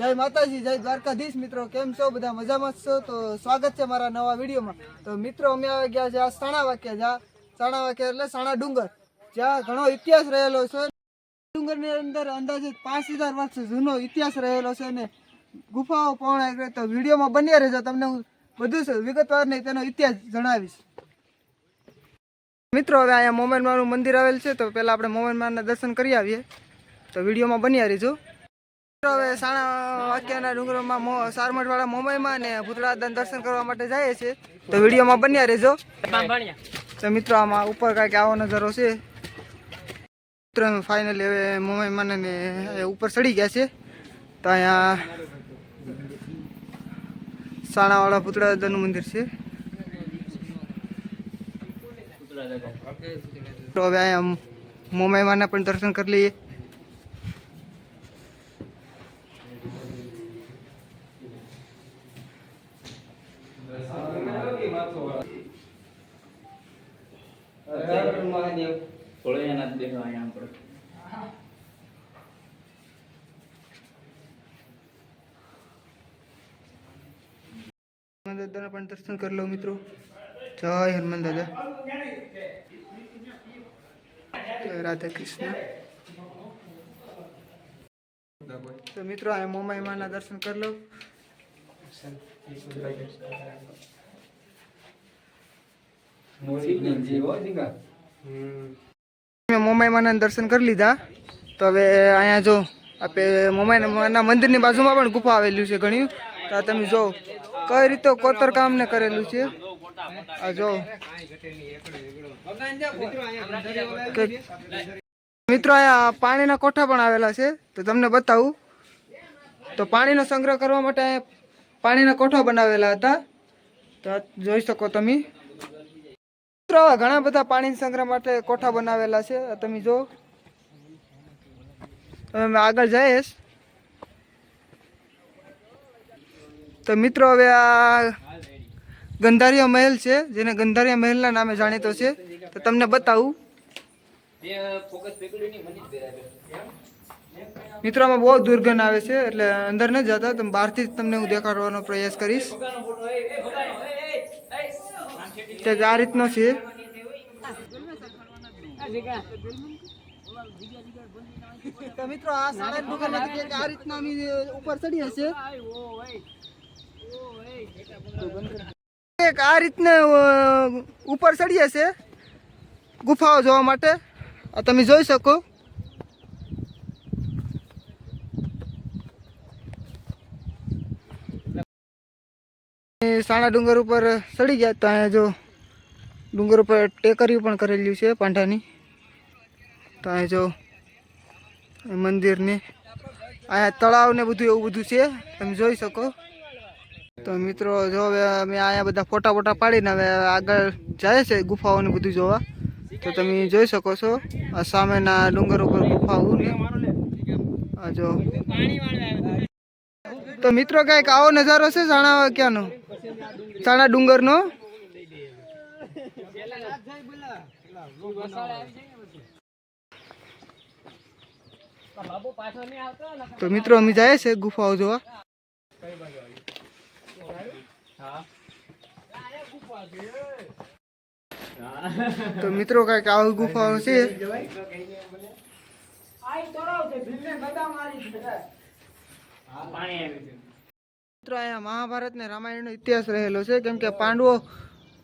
જય માતાજી, જય દ્વારકાધીશ મિત્રો. કેમ છો? બધા મજામાં છો? તો સ્વાગત છે મારા નવા વિડીયોમાં. તો મિત્રો, અમે આવી ગયા છે આ સાણા વાક્યા જ્યાં સાણા વાક્યા એટલે સાણા ડુંગર. જ્યાં ઘણો ઇતિહાસ રહેલો છે. ડુંગરની અંદર અંદાજે પાંચ હજાર વર્ષ જૂનો ઇતિહાસ રહેલો છે અને ગુફાઓ પહોંચાય તો વિડીયોમાં બન્યા રહેજો. તમને હું બધું વિગતવાર નહીં, તેનો ઇતિહાસ જણાવીશ. મિત્રો, હવે અહીંયા મોમેનમાનું મંદિર આવેલ છે, તો પહેલાં આપણે મોમેનમાનના દર્શન કરી આવીએ. તો વિડીયોમાં બન્યા રહીજો. મિત્રો, હવે સાણા વાક્યના ડુંગરોમાં સારમઠવાળા મુંબઈમાં ને ભૂતળા દાદાના દર્શન કરવા માટે જઈએ છીએ તો વિડીયોમાં બન્યા રહેજો. તો મિત્રો, આમાં ઉપર કાંઈક આવો નજારો છે. મિત્રો ફાઇનલી હવે મુંબઈમાં ને ઉપર ચડી ગયા છે. તો અહીંયા સાણાવાળા પુતળા દાદાનું મંદિર છે. તો હવે અહીંયા પણ દર્શન કરી લઈએ. થોડો એના દેખાય આમ આપણે. દાદાના પણ દર્શન કરી લો મિત્રો. જય હનુમાન દાદા. રાધા કૃષ્ણ. તો મિત્રો, આ મોમાઈ માના દર્શન કરી લો. મોમાઈ માના દર્શન કરી લીધા. તો હવે અહીંયા જો આપણે મોમાઈ માના મંદિરની બાજુમાં પણ ગુફા આવેલી છે ઘણી. આ તમે જો, કઈ રીતે કોતર કામ ને કરેલું છે? આ જો. મિત્રો અહીંયા પાણીના કોઠા પણ આવેલા છે, તો તમને બતાવું. તો પાણીનો સંગ્રહ કરવા માટે અહીંયા પાણીના કોઠા બનાવેલા હતા. તો જોઈ શકો તમે. મિત્રો ઘણા બધા પાણી સંગ્રહ માટે કોઠા બનાવેલા છે. આ તમે જો. આગળ જઈશ તો મિત્રો, હવે આ ગંધારિયા મહેલ છે, જેને ગંધારિયા મહેલના નામે જાણીતો છે. તો તમને બતાવું. મિત્રો, આમાં બહુ દુર્ગંધ આવે છે, એટલે અંદર ન જતા તમે બહારથી જ તમને હું દેખાડવાનો પ્રયાસ કરીશ. તે આ રીતનો છે. તો મિત્રો, આ સાડા દુકાન આ રીતના ઉપર ચડી હશે. એક આ રીતના ઉપર ચડીએ છે ગુફાઓ જોવા માટે. આ તમે જોઈ શકો. સાણા ડુંગર ઉપર ચડી ગયા તો અહીંયા જો ડુંગર ઉપર ટેકરી પણ કરેલી છે પાંઠાની તો અહીંયા જો મંદિરની, અહીંયા તળાવ ને બધું એવું બધું છે. તમે જોઈ શકો. તો મિત્રો, જો હવે અમે અહીંયા બધા ફોટા ફોટા પાડીને હવે આગળ જાય છે ગુફાઓને બધું જોવા. તો તમે જોઈ શકો છો, આ સામેના ડુંગર ઉપર ગુફાઓ ને. જો. તો મિત્રો, કંઈક આવો નજારો છે સાણા ક્યાંનો? સાણા ડુંગરનો? તો મિત્રો, અમે જાય છે ગુફાઓ જોવા. તો મિત્રો કંઈક આવી ગુફાઓ છે. મિત્રો અહીંયા મહાભારત ને રામાયણ નો ઇતિહાસ રહેલો છે. કેમ કે પાંડવો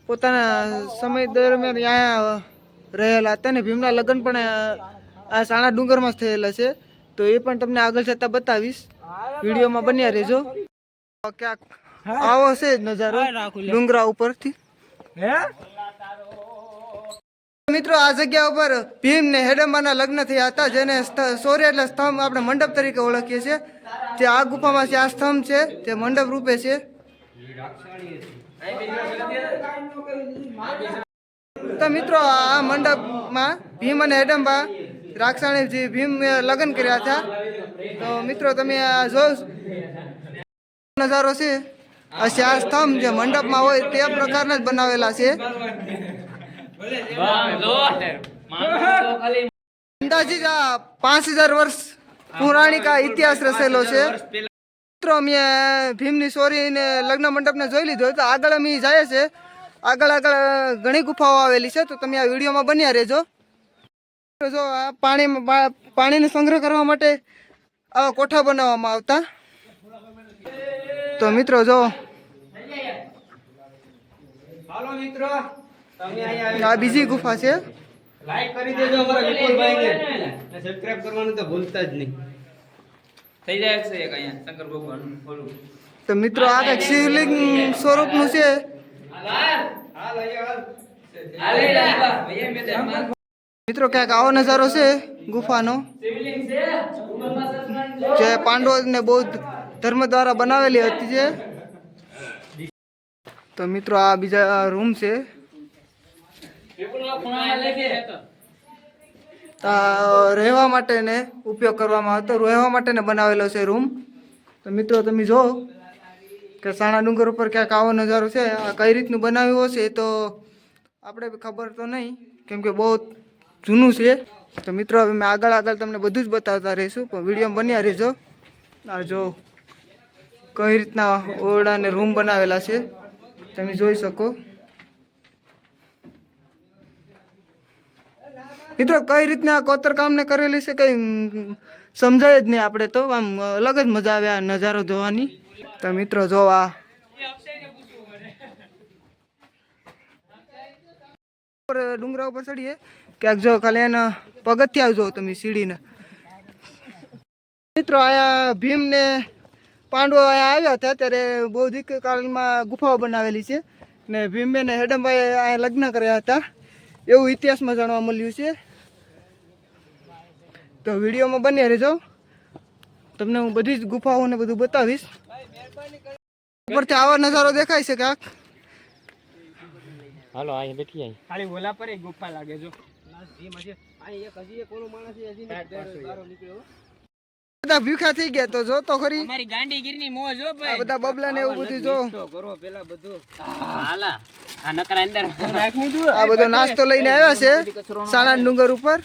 પોતાના સમય દરમિયાન અહીંયા રહેલા હતા ને ભીમના લગ્ન પણ આ સાણા ડુંગરમાં થયેલા છે. તો એ પણ તમને આગળ જતા બતાવીશ. વિડીયોમાં બન્યા રહેજો. ક્યાંક આવો છે નજારો ડુંગરા ઉપરથી. મિત્રો આ જગ્યા ઉપર ભીમ ને હેડમ્બાના લગ્ન થયા હતા જેને સૌર્ય એટલે સ્તંભ આપણે મંડપ તરીકે ઓળખીએ છીએ. જે આ ગુફામાં છે આ સ્તંભ છે તે મંડપ રૂપે છે. તો મિત્રો આ મંડપમાં ભીમ અને હેડમ્બા રાક્ષાણીજી ભીમ લગ્ન કર્યા હતા. તો મિત્રો તમે આ જો નજારો છે. આ સ્તંભ જે મંડપમાં હોય તે પ્રકારના જ બનાવેલા છે. અંદાજિત આ પાંચ હજાર વર્ષ પુરાણિક આ ઇતિહાસ રચેલો છે. મિત્રો, અમે ભીમની સોરીને લગ્ન મંડપને જોઈ લીધો તો આગળ અમે જાય છે. આગળ આગળ ઘણી ગુફાઓ આવેલી છે, તો તમે આ વિડીયોમાં બન્યા રહેજો. જો આ પાણીમાં પાણીનો સંગ્રહ કરવા માટે આવા કોઠા બનાવવામાં આવતા. તો મિત્રો, જો હાલો મિત્રો તમે અહીંયા આ બીજી ગુફા છે? લાઈક કરી દેજો અમારા વિપુલભાઈને. અને સબસ્ક્રાઇબ કરવાનું તો ભૂલતા જ નહીં. થઈ જાય છે એક અહીંયા શંકર ભગવાન બોલું. તો મિત્રો આ કંઈક શિવલિંગ સ્વરૂપનું છે. હાલ અહીંયા હાલ. મિત્રો ક્યાંક આવો નજારો છે ગુફાનો? જે પાંડવો ને બૌદ્ધ ધર્મ દ્વારા બનાવેલી હતી છે તો મિત્રો આ બીજા રૂમ છે. રહેવા માટે ને ઉપયોગ કરવામાં આવતો, રહેવા માટે ને બનાવેલો છે રૂમ. તો મિત્રો તમે જો કે સાણા ડુંગર ઉપર ક્યાંક આવો નજારો છે. આ કઈ રીતનું બનાવ્યું હશે તો આપણે ખબર તો નહીં, કેમ કે બહુ જૂનું છે. તો મિત્રો હવે મેં આગળ આગળ તમને બધું જ બતાવતા રહીશું, પણ વીડિયો બન્યા રહેજો. આ જો કઈ રીતના ઓરડા ને રૂમ બનાવેલા છે. તમે જોઈ શકો. મિત્રો, કઈ રીતના કોતરકામ ને કરેલી છે કઈ સમજાય જ નહીં આપણે તો. આમ અલગ જ મજા આવે આ નજારો જોવાની. તો મિત્રો, જોવા. ડુંગરા ઉપર ચડીએ. ક્યાંક જો ખાલી એના પગથિયા જો તમે સીડીને. મિત્રો, આયા ભીમ ને પાંડવો અહીંયા આવ્યા હતા ત્યારે બૌદ્ધિક કાળમાં ગુફાઓ બનાવેલી છે. ને ભીમબેન ને હેડમભાઈ અહીંયા લગ્ન કર્યા હતા. એવું ઇતિહાસમાં જાણવા મળ્યું છે. તો વિડીયોમાં બન્યા રહેજો. તમને હું બધી જ ગુફાઓને બધું બતાવીશ. ઉપરથી આવા નજારો દેખાય છે ક્યાંક. હાલો અહીંયા બેઠી અહીં ખાલી ઓલા પર એક ગુફા લાગે જો અહીં એક હજી એક ઓલો માણસ હજી નીકળ્યો બધા ભૂખા થઈ ગયા તો જો તો ખરી. અમારી ગાંડીગીરની મોજ જો ભાઈ. બધા બબલા ને એવું બધું જો. તો કરો પેલા બધું. હાલા. આ નકરા અંદર. રાખું છું આ બધો નાસ્તો લઈને આવ્યા છે સાણા ડુંગર ઉપર.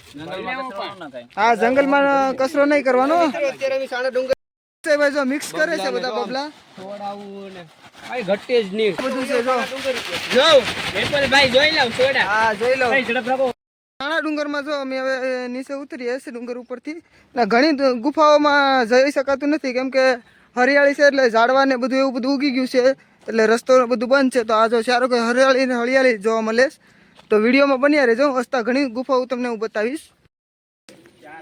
હા જંગલમાં કચરો નહીં કરવાનો. અત્યારે અમે સાણા ડુંગર છે ભાઈ જો મિક્સ કરે છે બધા બબલા. છોડાવું ને ભાઈ ઘટે જ નહીં. બધું છે જો. જો. ભાઈ જોઈ લઉં સોડા. હા જોઈ લો ઝડપ રાખો. સાણા ડુંગરમાં જો અમે હવે નીચે ઉતરીએ છીએ ડુંગર ઉપરથી. ને ઘણી ગુફાઓમાં જઈ શકાતું નથી, કેમ કે હરિયાળી છે એટલે ઝાડવા ને બધું એવું બધું ઉગી ગયું છે. એટલે રસ્તો બધું બંધ છે. તો આ જો સારો કે હરિયાળી ને હરિયાળી જોવા મળે તો વિડીયોમાં બન્યા રહેજો. હસતા ઘણી ગુફાઓ તમને હું બતાવીશ.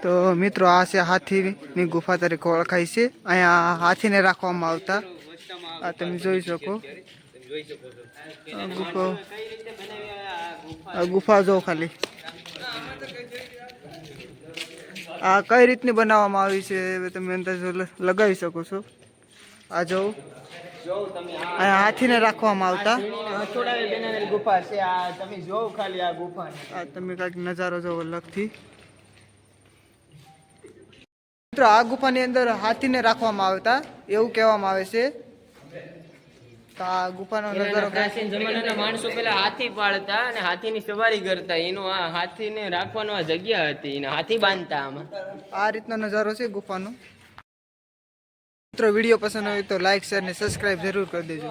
તો મિત્રો, આ છે હાથીની ગુફા તરીકે ઓળખાય છે. અહીંયા હાથીને રાખવામાં આવતા. આ તમે જોઈ શકો. ગુફા જો ખાલી. આ કઈ રીતની બનાવવામાં આવી છે? તમે અંદાજો લગાવી શકો છો. આ જો. અહીંયા હાથીને રાખવામાં આવતા. ગુફા છે. આ તમે જોવો ખાલી આ ગુફા આ તમે કાંઈક નજારો જોવો અલગથી. મિત્રો આ ગુફાની અંદર હાથીને રાખવામાં આવતા. એવું કહેવામાં આવે છે. તો આ ગુફાનો નજારો પ્રાચીન જમાનાના માણસો પેલા હાથી પાળતા અને હાથીની સવારી કરતા. એનો આ હાથીને રાખવાનો આ જગ્યા હતી. એને હાથી બાંધતા આમાં. આ રીતનો નજારો છે ગુફાનો. મિત્રો વીડિયો પસંદ હોય તો લાઈક શેર ને સબસ્ક્રાઇબ જરૂર કરી દેજો.